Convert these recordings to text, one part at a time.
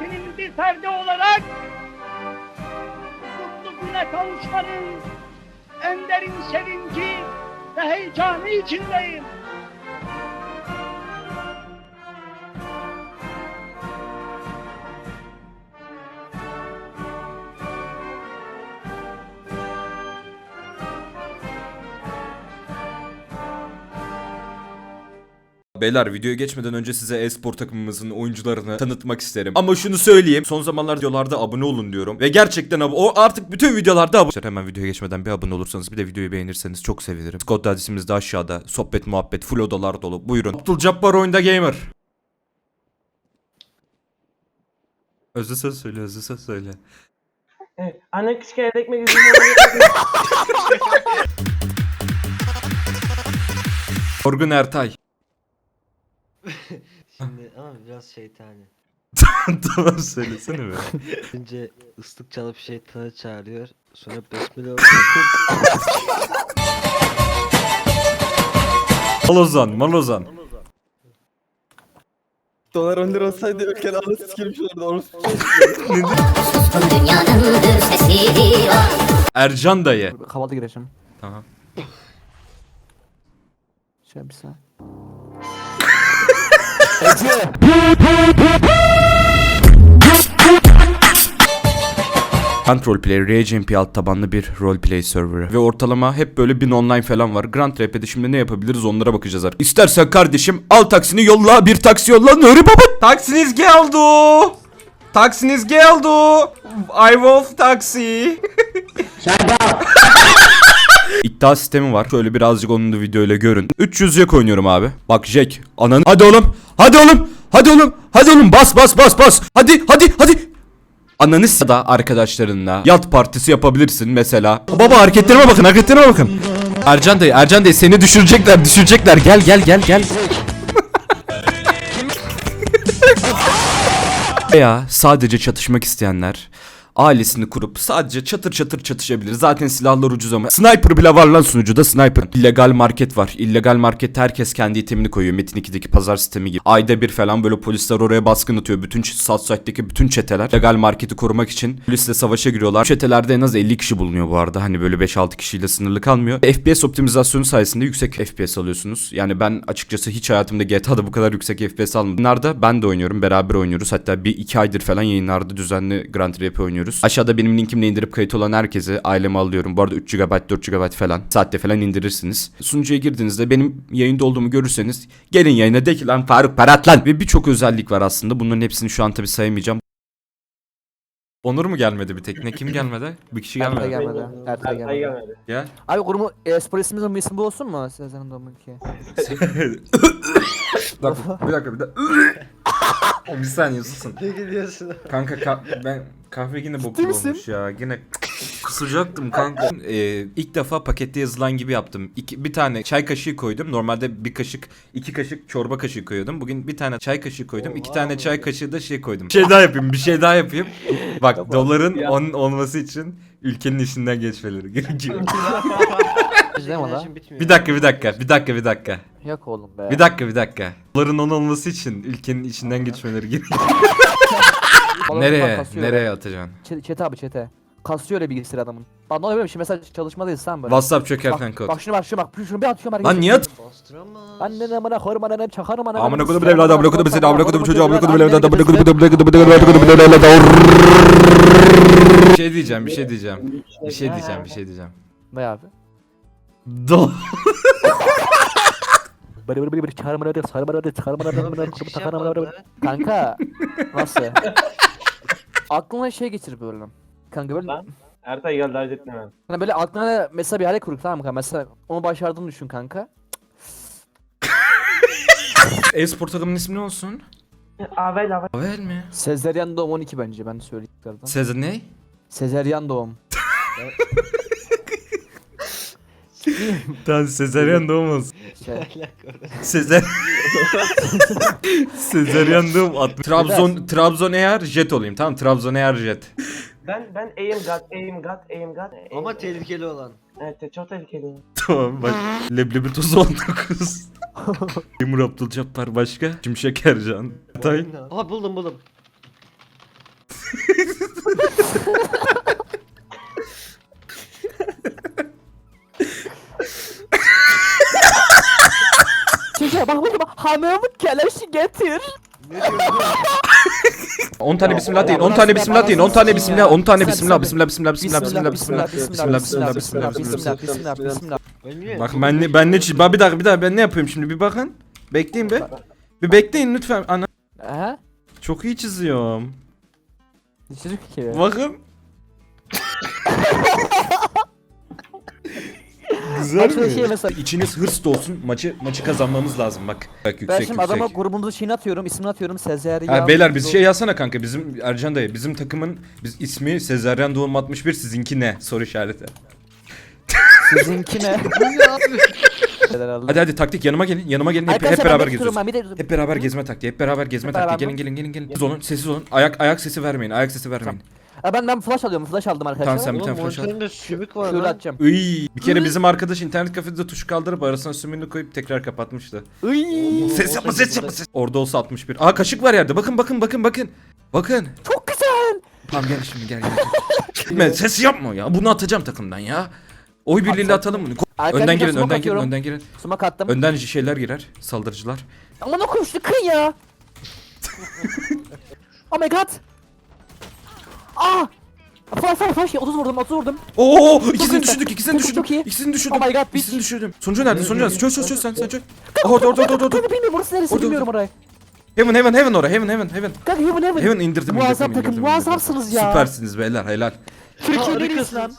milletinin bir ferdi olarak mutlu güne kavuşmanın en derin sevinci ve heyecanı içindeyim. Beyler videoya geçmeden önce size e-spor takımımızın oyuncularını tanıtmak isterim. Ama şunu söyleyeyim. Son zamanlarda videolarda abone olun diyorum. Ve gerçekten ab- o artık bütün videolarda abone. Hemen videoya geçmeden bir abone olursanız bir de videoyu beğenirseniz çok sevinirim. Squad adresimiz de aşağıda. Sohbet muhabbet full odalar dolu. Buyurun. Abdülcabbar oyunda gamer. Özlü söz söyle, özlü söz söyle. Evet. Anne küçük evde ekmek Orgun Ertay. Şimdi ama biraz şeytani. tamam söylesene be. Önce ıslık çalıp şeytanı çağırıyor. Sonra besmele Malozan, Malozan. Dolar 10 lira olsaydı ülkenin anası sikilmiş olurdu. Var. Ercan dayı. Kahvaltı gireceğim. Tamam. Şöyle bir saniye. Grand Roleplay, RGMP alt tabanlı bir roleplay serverı. Ve ortalama hep böyle bin online falan var. Grand RP'de şimdi ne yapabiliriz onlara bakacağız artık. İstersen kardeşim al taksini yolla bir taksi yolla Nuri Baba. Taksiniz geldi. Taksiniz geldi. I Wolf taksi. İddia sistemi var. Şöyle birazcık onun da videoyla görün. 300 Jack oynuyorum abi. Bak Jack. Ananı. Hadi oğlum. Hadi oğlum. Hadi oğlum. Hadi oğlum bas bas bas bas. Hadi hadi hadi. Ananı da arkadaşlarınla yat partisi yapabilirsin mesela. Baba hareketlerime bakın hareketlerime bakın. Ercan dayı Ercan dayı seni düşürecekler düşürecekler gel gel gel gel. Veya sadece çatışmak isteyenler ailesini kurup sadece çatır çatır çatışabilir. Zaten silahlar ucuz ama. Sniper bile var lan sunucuda sniper. İllegal market var. İllegal markette herkes kendi itemini koyuyor. Metin 2'deki pazar sistemi gibi. Ayda bir falan böyle polisler oraya baskın atıyor. Bütün Southside'deki bütün çeteler legal marketi korumak için polisle savaşa giriyorlar. Çetelerde en az 50 kişi bulunuyor bu arada. Hani böyle 5-6 kişiyle sınırlı kalmıyor. FPS optimizasyonu sayesinde yüksek FPS alıyorsunuz. Yani ben açıkçası hiç hayatımda GTA'da bu kadar yüksek FPS almadım. Bunlarda ben de oynuyorum. Beraber oynuyoruz. Hatta bir iki aydır falan yayınlarda düzenli Grand RP oynuyoruz. Aşağıda benim linkimle indirip kayıt olan herkese aileme alıyorum. Bu arada 3 GB 4 GB falan saatte falan indirirsiniz. Sunucuya girdiğinizde benim yayında olduğumu görürseniz gelin yayına de ki lan Faruk Parat lan. Ve birçok özellik var aslında. Bunların hepsini şu an tabi sayamayacağım. Onur mu gelmedi bir tek? Ne kim gelmedi? Bir kişi Ertay gelmedi. gelmedi. Ertay Ay gelmedi. gelmedi. Gel. Abi kurumu espor ismimizin bir ismi bu olsun mu? Sezen'in doğum ki. Bir dakika, bir dakika, bir saniye susun. Ne gidiyorsun? Kanka ka- ben kahve yine boklu olmuş ya. Yine kusacaktım kanka. Ee, ilk defa pakette yazılan gibi yaptım. İki, bir tane çay kaşığı koydum. Normalde bir kaşık, iki kaşık çorba kaşığı koyuyordum. Bugün bir tane çay kaşığı koydum. iki tane çay kaşığı da şey koydum. Bir şey daha yapayım, bir şey daha yapayım. Bak doların on olması için ülkenin işinden geçmeleri gerekiyor. Değil mi lan? Bitmiyor. bir dakika, bir dakika, bir dakika, bir dakika. Yok oğlum be. Bir dakika, bir dakika. Doların on olması için ülkenin içinden geçmeleri gerekiyor. Oğlum, bak Nereye? kasıyor. Nereye atacaksın? Çete, çete abi çete. Kasıyor öyle bilgisayar adamın. Bak ne oluyor şimdi mesela çalışmadayız sen böyle. WhatsApp çökerken bak, kod. bak şunu bak şunu bak şunu bir atıyorum Lan niye at? Bastıramaz. Annen amına koyarım annen çakarım annen. Amına kodum evladı amına kodum seni amına kodum çocuğu amına kodum evladı amına kodum Bir şey diyeceğim bir şey diyeceğim. Bir şey diyeceğim bir şey diyeceğim. Ne abi? Do. Böyle böyle böyle böyle çağırma öyle sarma öyle çağırma öyle Oğlum öyle sen çıkış takarım yapmadın öyle. lan. Kanka nasıl? aklına şey geçir böyle. Kanka böyle Lan. Ertay gel dert etme ben. hani böyle aklına mesela bir hayal kur tamam mı kanka? Mesela onu başardığını düşün kanka. E-spor takımının ismi ne olsun? Avel avel. Avel mi? Sezeryan doğum 12 bence ben söyleyeyim tekrardan. Sezer ne? Sezeryan doğum. Tamam Sezeryan doğum olsun. Şey. Sezer. Sezeryan doğum at. Trabzon Trabzon Air jet olayım tamam Trabzon Air jet. Ben ben aim god aim god aim god. aim Ama god. tehlikeli olan. Evet çok tehlikeli. Tamam bak. Leblebi tozu 19. Timur Abdülcabbar başka? Şimşek Ercan. Tay. Aha buldum buldum. Konuşuyor bak bakayım hanım keleşi getir. 10 tane bismillah deyin. 10 tane bismillah deyin. 10 tane bismillah. 10 tane bismillah. Bismillah bismillah bismillah bismillah bismillah. Bismillah bismillah bismillah bismillah. bismillah bismillah. Bakın ben ne ben ne Bak bir dakika bir dakika ben ne yapıyorum şimdi bir bakın. Bekleyin be. Bir bekleyin lütfen. Ana Aha. çok iyi çiziyorum. Çocuk ki. Bakın. Güzel mi? şey mesela. İçiniz hırs dolsun. Maçı maçı kazanmamız lazım bak. Bak Ben yüksek şimdi adama yüksek. grubumuzu şeyini atıyorum, ismini atıyorum. Sezer Ha, beyler biz şey yazsana kanka bizim Ercan dayı bizim takımın biz ismi Sezaryen Doğum 61 sizinki ne soru işareti. Sizinki ne? Hadi hadi taktik yanıma gelin yanıma gelin hep, hep Arkadaşlar beraber ben geziyoruz. Ben bir de Hep beraber gezme taktiği hep beraber gezme Hep taktiği beraber gelin gelin gelin gelin. Sessiz olun sessiz olun ayak ayak sesi vermeyin ayak sesi vermeyin. Ha, ben ben flash alıyorum. Flash aldım arkadaşlar. Tamam, sen bir Oğlum tane flash al. monitöründe sümük var Şöyle lan. atacağım. Iy, bir kere bizim arkadaş internet kafede tuşu kaldırıp arasına sümünü koyup tekrar kapatmıştı. Iy. Ses yapma ses yapma ses. Orada olsa 61. Aa kaşık var yerde. Bakın bakın bakın bakın. Bakın. Çok güzel. Tamam gel şimdi gel gel. Gitme ses yapma ya. Bunu atacağım takımdan ya. Oy birliğiyle atalım bunu. Arkadaşlar, Önden girin, smoke önden girin, atıyorum. önden girin. Sumak attım. Önden şeyler girer, saldırıcılar. Aman okuyum şu kın ya. oh my god. Ah. Flash flash flash 30 vurdum 30 vurdum. Oo, ikisini düşürdük, ikisini düşürdüm. çok iyi. İkisini düşürdüm. Oh my god, bitch. İkisini düşürdüm. Sonucu nerede? Sonucu nerede? Çöz çöz çöz sen sen çöz. Aha, Orada orada orada orada. Kanka bilmiyorum burası neresi Orada, bilmiyorum orayı. Heaven heaven heaven oraya. Heaven heaven heaven. Kanka heaven heaven. Heaven indirdim Muazzam takım muazzamsınız ya. Süpersiniz beyler helal. Türkiye'nin en iyisi lan.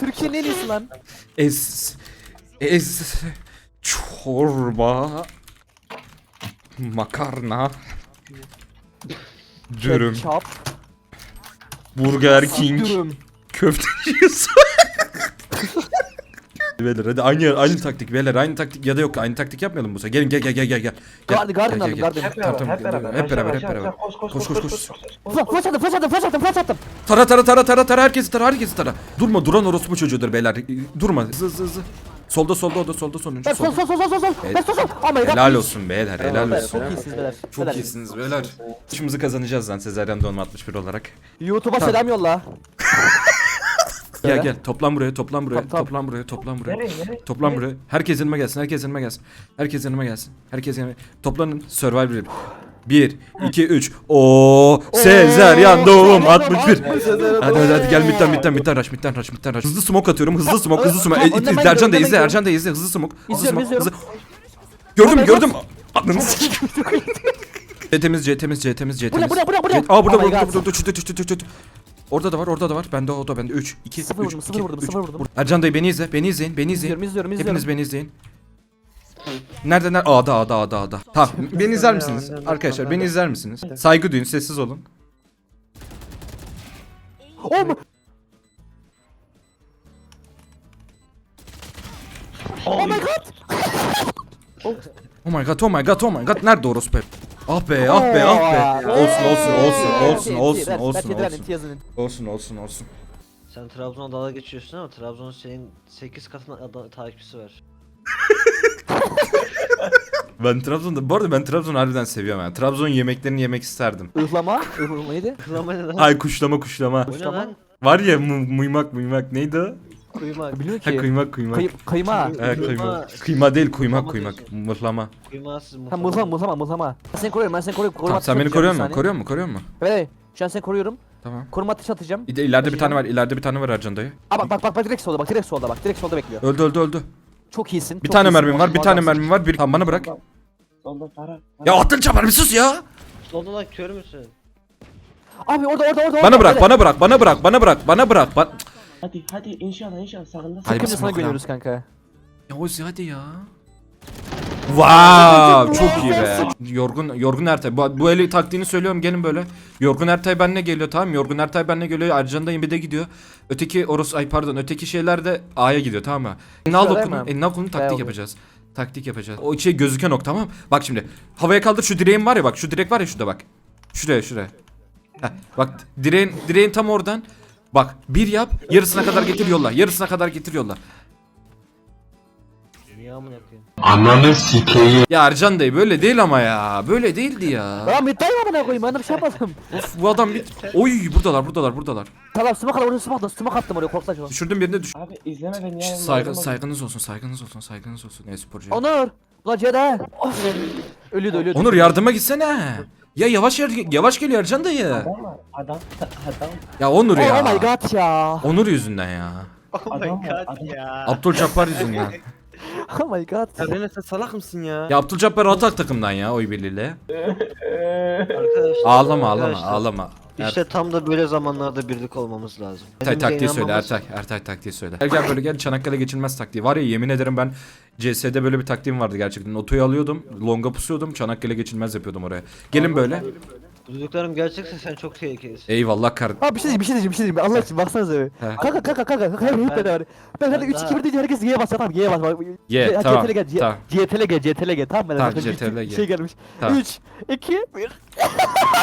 Türkiye'nin en iyisi lan. Ez ez çorba makarna dürüm Ketçap. Burger King köfteci Beyler hadi aynı aynı taktik beyler aynı taktik ya da yok aynı taktik yapmayalım bu sefer. Gelin gel gel gel gel gel. Gel, Garden, garden gel, aldım, garden. Hep beraber, tamam, hep beraber. Hep beraber hep beraber. Koş koş Koş, koş koş, koş. koş. koş. Flash attım flash attım flash attım flash attım. Tara tara tara tara tara herkesi tara herkesi tara. Durma duran orospu çocuğudur beyler. Durma hızlı hızlı hızlı. Solda solda o da solda sonuncu Ben sol solda. sol sol sol sol. Ben sol sol. Oh my god. Helal olsun beyler helal olsun. Çok iyisiniz beyler. Çok Beyler. iyisiniz beyler. İşimizi kazanacağız lan Sezaryen Doğum 61 olarak. YouTube'a selam yolla. Gel Söyle. gel toplan buraya toplan buraya Tamam, tamam. toplan buraya toplan buraya. Nereye nereye? Toplan buraya. Herkes yanıma gelsin. Herkes yanıma gelsin. Herkes yanıma gelsin. Herkes yanıma. Toplanın. Survivor. 1 2 3. O Sezaryen Doğum 61. Hadi hadi hadi gel midden midden midden rush midden rush midden rush. Hızlı smoke atıyorum. Hızlı smoke hızlı smoke. E, ben Ercan da izle Ercan da izle hızlı smoke. Hızlı smoke. Hızlı. Gördüm gördüm. Ananı temiz C temiz C temiz temiz. buraya, buraya, buraya. C- Aa burada burada burada burada çüt çüt çüt çüt. Orada da var orada da var. Bende o da bende 3 2 Sıfır vurdum, sıfır vurdum, sıfır vurdum. Ercan dayı beni izle beni izleyin beni izleyin. İzliyorum izliyorum izliyorum. Hepiniz beni izleyin. Nerede nerede? A'da A'da A'da A'da. Tamam beni izler misiniz? Arkadaşlar beni izler misiniz? Saygı duyun sessiz olun. Oh my. Oh my god. Oh my god oh my god oh my god nerede orospu? Ah be ah be ah be. Olsun olsun olsun olsun olsun olsun olsun. Olsun olsun olsun. Sen Trabzon'a dalga geçiyorsun ama Trabzon'un senin 8 katına takipçisi var. Ben Trabzon'da bu arada ben Trabzon'u harbiden seviyorum yani. Trabzon yemeklerini yemek isterdim. Ihlama. Ihlama neydi? Kılama ne lan? Ay kuşlama kuşlama. Ne lan? Var ya mu- muymak muymak neydi o? Kuymak. Bilmiyorum Ha ki. kuymak kuymak. Kıy kıyma. Ha Kıyma. kıyma. Kıyma değil kuymak Mıhlama kuymak. Mıhlama. Kıymasız Ha mızlama mızlama mızlama. Ben seni koruyorum ben seni koruyorum. Koruma Tamam sen beni koruyor musun? Koruyor musun? Koruyor musun? Evet evet. Şu an seni koruyorum. Tamam. Koruma ateşi atacağım. İde, ileride bir tane var. ileride bir tane var Ercan dayı. Aa bak bak bak bak direkt solda bak direkt solda bak direkt solda bekliyor. Öldü öldü öldü. Çok iyisin. Bir çok tane iyisin. mermim var. Bir tane mermim var. Bir tamam bana bırak. Solda para. Ya attın çapar bir sus ya. Solda lan kör müsün? Abi orada orada orada. Bana bırak, bana bırak, bana bırak, bana bırak, bana bırak. Ba Hadi hadi inşallah inşallah sakın da. Hadi sana güveniyoruz kanka. ya Ozi hadi ya. Wow, çok iyi be. Yorgun Yorgun Ertay. Bu, bu eli taktiğini söylüyorum gelin böyle. Yorgun Ertay benle geliyor tamam mı? Yorgun Ertay benle geliyor. Ercan da de gidiyor. Öteki Oros ay pardon öteki şeyler de A'ya gidiyor tamam mı? Elini al Şöyle okulunu. mi? Elini al okulunu taktik yapacağız. Taktik yapacağız. O şey gözüken ok tamam mı? Bak şimdi. Havaya kaldır şu direğin var ya bak şu direk var ya şurada bak. Şuraya şuraya. Heh, bak direğin direğin tam oradan. Bak bir yap yarısına kadar getir yolla. Yarısına kadar getir yolla. Dünya mı yapıyorsun? Ya Ercan dayı böyle değil ama ya. Böyle değildi ya. Lan middayım amına koyayım ben de bir şey yapmadım. Of bu adam bir... Oy buradalar buradalar buradalar. Tamam smoke al oraya smoke attım smoke attım oraya şu an. Düşürdüm birine düş. Abi izleme beni ya. Saygı, saygınız olsun saygınız olsun saygınız olsun e-sporcu. Onur. Ulan Ceda. Of. Ölüyordu ölüyordu. Onur yardıma gitsene. Ya yavaş yer- yavaş geliyor Ercan dayı. Adam var. Adam. Adam. Ya Onur Oh, ya. my god ya. Onur yüzünden ya. Oh my Adam var, god adam. ya. Abdülcabbar yüzünden. Oh my god. Ya Rene sen salak mısın ya? Ya Abdülcabbar atak takımdan ya oy birliğiyle. Arkadaşlar. Ağlama ağlama arkadaşlar, ağlama. Er- İşte tam da böyle zamanlarda birlik olmamız lazım. Ertay taktiği söyle inanmamız- Ertay. Ertay taktiği söyle. Gel gel böyle gel Çanakkale geçilmez taktiği. Var ya yemin ederim ben CS'de böyle bir taktiğim vardı gerçekten. Otoyu alıyordum. Longa pusuyordum. Çanakkale geçilmez yapıyordum oraya. Gelin böyle. Duyduklarım gerçekse sen çok tehlikelisin. Eyvallah kar. Abi bir şey diyeyim bir şey diyeyim bir şey diyeyim. Allah için baksanıza bir. He. Kanka kanka kanka kanka hep hep beraber. Ben hadi 3 2 1 deyince herkes Y'ye basar tamam Y'ye bas. bak. Ye, tamam, CTRL gel, tamam. CTRL gel CTRL gel tamam mı? Tamam, CTRL bir gel. Şey gelmiş. Tamam. 3 2 1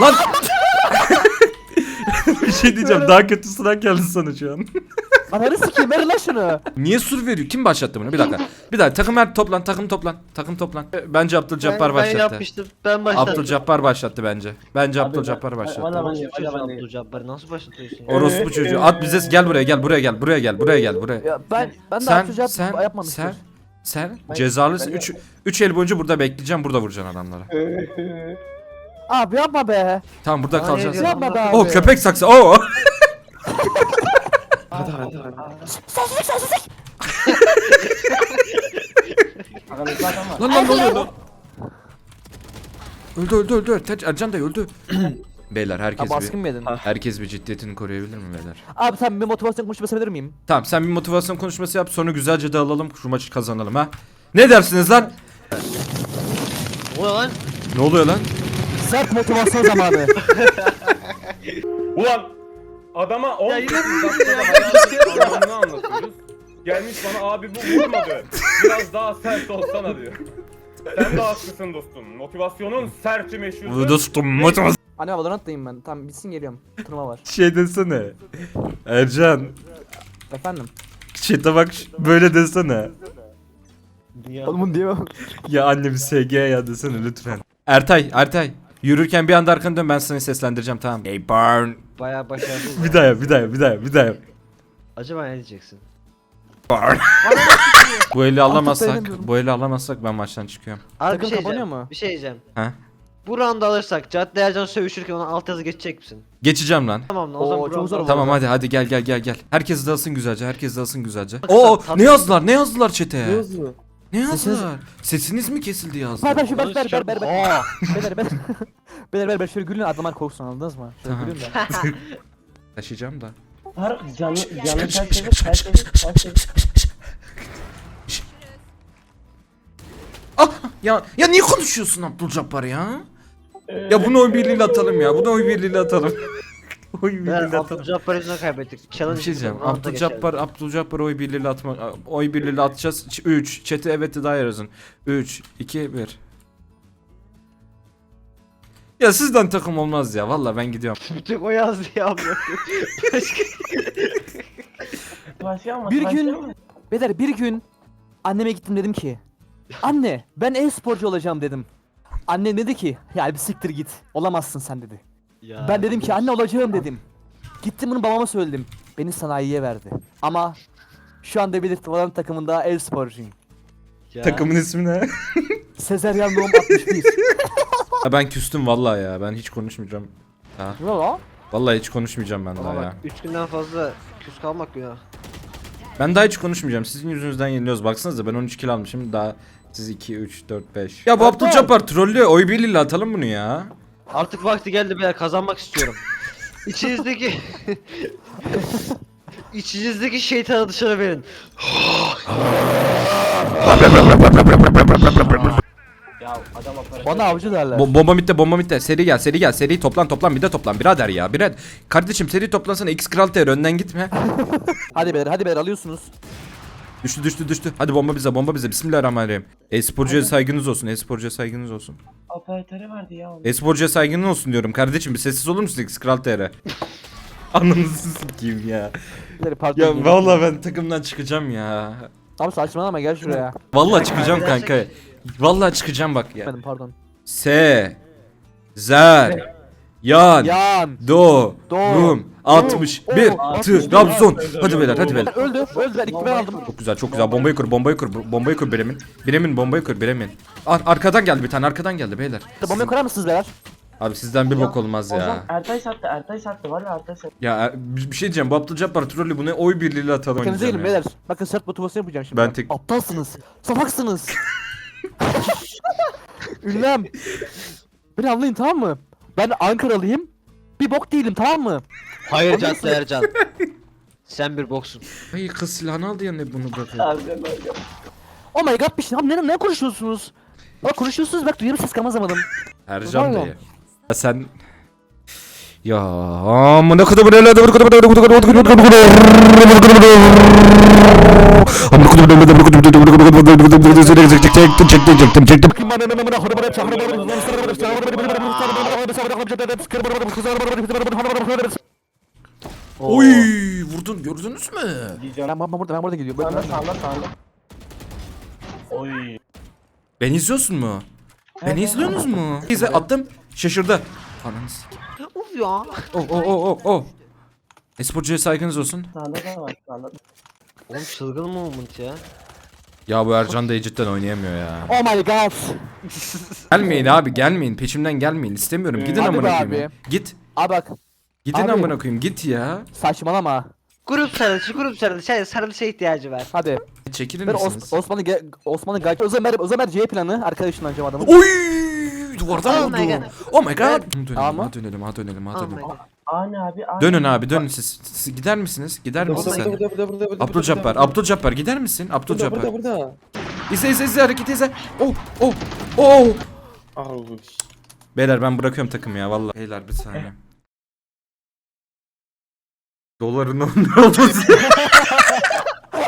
Lan! bir şey diyeceğim. Daha kötüsünden geldi sana şu an. Ananı sikeyim ver lan şunu. Niye sur veriyor? Kim başlattı bunu? Bir dakika. Bir dakika. Takım her toplan. Takım toplan. Takım toplan. Bence Abdülcabbar ben, ben başlattı. yapmıştım. Ben başlattım. Abdülcabbar başlattı bence. Bence Abdülcabbar ben- başlattı. Bana- çocuğu bana- Abdülcabbar'ı nasıl başlatıyorsun ya? Orospu çocuğu. At bize gel buraya gel buraya gel buraya gel buraya gel buraya. Ya ben ben de Sen atacağım sen yapmamıştım. sen sen Ben- cezalısın. ben- 3 3 el boyunca burada bekleyeceğim. Burada vuracaksın adamlara. Abi yapma be. Tamam burada Aa, kalacağız. ne diyor? Yapma be abi. Oh köpek saksı. Oh. Hadi hadi hadi. Aramızda adam var. Lan lan ne oluyor lan? Öldü öldü öldü. Teç Ercan da öldü. Beyler herkes Abi baskın bir mı yedin? herkes bir ciddiyetini koruyabilir mi beyler? Abi sen bir motivasyon konuşması verir miyim? Tamam sen bir motivasyon konuşması yap sonra güzelce dağılalım şu maçı kazanalım ha. Ne dersiniz lan? O ne lan? Ne oluyor lan? Sert motivasyon zamanı. Ulan adama 10 Ya yine dakikada hayatın anlamını anlatıyoruz. Gelmiş bana abi bu vurmadı. Biraz daha sert olsana diyor. Sen de haklısın dostum. Motivasyonun serti meşhurdur. Dostum motivasyon. Anne Valorant'tayım ben. Tamam bitsin geliyorum. Turnuva var. Şey desene. Ercan. Efendim. Chat'e bak böyle desene. Oğlum bunu diyemem. Ya anne bir SG ya desene lütfen. Ertay, Ertay. Yürürken bir anda arkanı dön ben seni seslendireceğim tamam. Hey Barn. Bayağı başarılı. Bir daha yap, bir daha yap, bir daha yap, bir daha yap. Acaba ne diyeceksin? Barn. bu eli alamazsak, bu eli alamazsak ben maçtan çıkıyorum. Abi bir şey kapanıyor diyeceğim. mu? Bir şey diyeceğim. He? Bu round alırsak Cadde Ercan sövüşürken ona alt yazı geçecek misin? Geçeceğim lan. Tamam lan o Oo, zaman bu çok round zor. Tamam hadi hadi gel gel gel gel. Herkes dalsın güzelce, herkes dalsın güzelce. Oo ne yazdılar? Ne yazdılar chat'e? Ne yazıyor? Ne Sesiniz- yazdılar? Sesiniz mi kesildi yazdılar? Ver ver şu ver Konuşacağım. ver ver. Aa! Beyler beyler. Beyler beyler şöyle gülün adamlar korksun anladınız mı? Şöyle Tamam. gülün de. Taşıyacağım da. Faruk canlı canlı çerçeve çerçeve çerçeve. Ah ya ya niye konuşuyorsun Abdülcabbar ya? Ya bunu oy birliğiyle atalım ya. Bunu oy birliğiyle atalım. oy birliğiyle atalım. Abdülcabbar yüzünden kaybettik. Challenge Bir şey diyeceğim. round'a geçelim. Abdülcabbar, Abdülcabbar oy birliğiyle atma. Oy birliğiyle atacağız. 3. Chat'e evet de daha yazın. 3, 2, 1. Ya sizden takım olmaz ya. Valla ben gidiyorum. Bütün o yazdı ya abi. Başlıyor mu? Bir gün mu? beyler bir gün anneme gittim dedim ki Anne ben e-sporcu olacağım dedim. Annem dedi ki ya bir siktir git olamazsın sen dedi. Ya, Ben dedim ki anne olacağım dedim. Gittim bunu babama söyledim. Beni sanayiye verdi. Ama şu anda belirtti olan takımında e-sporcuyum. ya. Takımın ismi ne? Sezeryan doğum 61. Ha, ben küstüm vallahi ya. Ben hiç konuşmayacağım. Ha. ne lan? Vallahi hiç konuşmayacağım ben daha Ama ya. bak 3 günden fazla küs kalmak günah. Ben daha hiç konuşmayacağım. Sizin yüzünüzden yeniliyoruz. Baksanıza ben 13 kill almışım. Daha siz 2, 3, 4, 5. Ya bu Abdülcabbar trollüyor. Oy birliğiyle atalım bunu ya. Artık vakti geldi beyler kazanmak istiyorum. İçinizdeki İçinizdeki şeytanı dışarı verin. Ya adam operasyon. Bana avcı derler. Bo bomba mitte bomba mitte. Seri gel seri gel. Seri toplan toplan bir de toplan birader ya. Birer. Kardeşim seri toplansana X Kral TR önden gitme. hadi beyler hadi beyler alıyorsunuz. Düştü düştü düştü. Hadi bomba bize bomba bize. Bismillahirrahmanirrahim. E-sporcuya saygınız olsun. E-sporcuya saygınız olsun. Operatörü vardı ya onun. E-sporcuya saygınız olsun diyorum. Kardeşim bir sessiz olur musun X Kral TR? Ananızı sikeyim ya. Ya vallahi ben takımdan çıkacağım ya. Abi saçmalama gel şuraya. Vallahi çıkacağım kanka. Vallahi çıkacağım bak ya. Benim pardon. Se Zer Yan Yan. Do Do. Rum 61 Trabzon. Hadi beyler hadi beyler. Öldü. Öldü. Ben ilk ben aldım. Çok güzel çok güzel bombayı kur bombayı kur bombayı kur Bremen. Bremen bombayı kur Bremen. Ar arkadan geldi bir tane arkadan geldi beyler. Bombayı kurar mısınız beyler? Abi sizden bir bok olmaz Ozan ya. Ertay sattı Ertay sattı var ya Ertay sattı. Ya er- bir şey diyeceğim bu Abdülcabbar trolü bu ne oy birliğiyle atalım. Oynayacağım ya. beyler. Bakın sert motivasyon yapacağım şimdi. Ben tek- Aptalsınız. Salaksınız. Ünlem. Beni anlayın tamam mı? Ben Ankaralıyım. Bir bok değilim tamam mı? Hayır Can Ercan. Sen bir boksun. Ay kız silahını aldı ya ne bunu bırakıyor. Oh my god bir şey. Abi ne, ne konuşuyorsunuz? Bak konuşuyorsunuz bak duyarım ses kalmazamadım. Ercan Vallahi. dayı. Ya sen ya amına kodum ne lan amına kodum ne kodum kodum kodum amına kodum ne kodum kodum kodum çektim çektim çektim çektim Oy vurdun gördünüz mü? Diyeceğim. Ben, ben burada ben burada gidiyorum. Sağda sağda sağda. Oy. Ben izliyorsun mu? Beni izliyorsunuz mu? İzle attım şaşırdı. Ananı sikeyim. Uf ya. Oh oh oh oh oh. Esporcuya saygınız olsun. Sağda da var sağda. Oğlum çılgın moment ya. Ya bu Ercan da cidden oynayamıyor ya. Oh my god. Gelmeyin abi gelmeyin peşimden gelmeyin istemiyorum gidin Hadi amına be koyayım. abi. ya. Git. Abi bak Gidin Abi. amına koyayım git ya. saçmalama. Grup sarılışı, grup sarılışı. Şey, sarılışa ihtiyacı var. Hadi. Çekilir Ben misiniz? Os Osmanlı ge Osmanlı Gayet Özemer Özemer C planı arkadaşından acaba adamın. Oy! Duvardan Oh my vurdu. God. Oh my god. Dönelim, Ama- ha dönelim, ha dönelim, ha Oh dönelim. my god. Ani abi ani. Dönün abi, dönün siz. Siz gider misiniz? Gider misin Burada sen? burada burada burada burada. Abdülcabbar, Abdülcabbar gider misin? Burada Abdülcabbar. burada burada. İzle izle izle hareket izle. Oh oh oh. Al. Beyler ben bırakıyorum takımı ya vallahi. Beyler bir saniye. Doların 10 lira olması.